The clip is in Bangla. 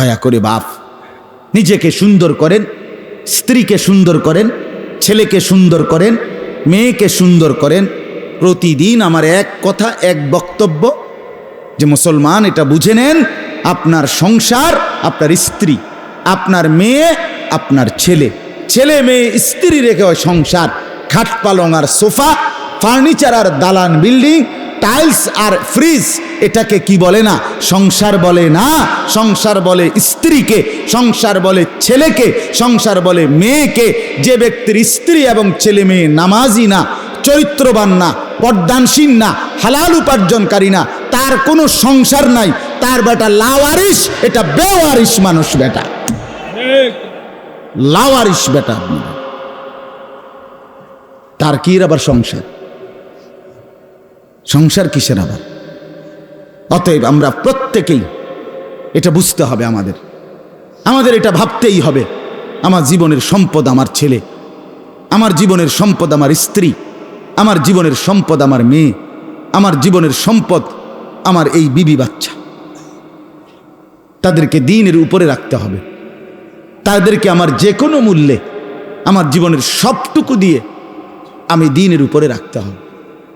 দয়া করে বাপ, নিজেকে সুন্দর করেন, স্ত্রীকে সুন্দর করেন, ছেলেকে সুন্দর করেন, মেয়েকে সুন্দর করেন। প্রতিদিন আমার এক কথা, এক বক্তব্য, যে মুসলমান এটা বুঝে নেন, আপনার সংসার, আপনার স্ত্রী, আপনার মেয়ে, আপনার ছেলে। ছেলে, মেয়ে, স্ত্রী রেখে হয় সংসার, খাট পালং আর সোফা, ফার্নিচার আর দালান বিল্ডিং টাইলস আর ফ্রিজ, এটাকে কি বলে না? সংসার বলে না, সংসার বলে স্ত্রীকে, সংসার বলে ছেলেকে, সংসার বলে মেয়েকে। যে ব্যক্তির স্ত্রী এবং ছেলে মেয়ে নামাজি না, চরিত্রবান না পর্দানসীন না, হালাল উপার্জনকারী না, তার কোনো সংসার নাই। তার বেটা লাওয়ারিস এটা বেওয়ারিস মানুষ বেটা। লাওয়ারিস বেটা তার কি আবার সংসার? সংসার কিসের আবার? অতএব আমরা প্রত্যেকেই এটা বুঝতে হবে আমাদের। আমাদের এটা ভাবতেই হবে, আমার জীবনের সম্পদ আমার ছেলে, আমার জীবনের সম্পদ আমার স্ত্রী, আমার জীবনের সম্পদ আমার মেয়ে, আমার জীবনের সম্পদ আমার এই বিবি বাচ্চা। তাদেরকে দিনের উপরে রাখতে হবে। তাদেরকে আমার যে কোনো মূল্যে আমার জীবনের সবটুকু দিয়ে আমি দিনের উপরে রাখতে হবে।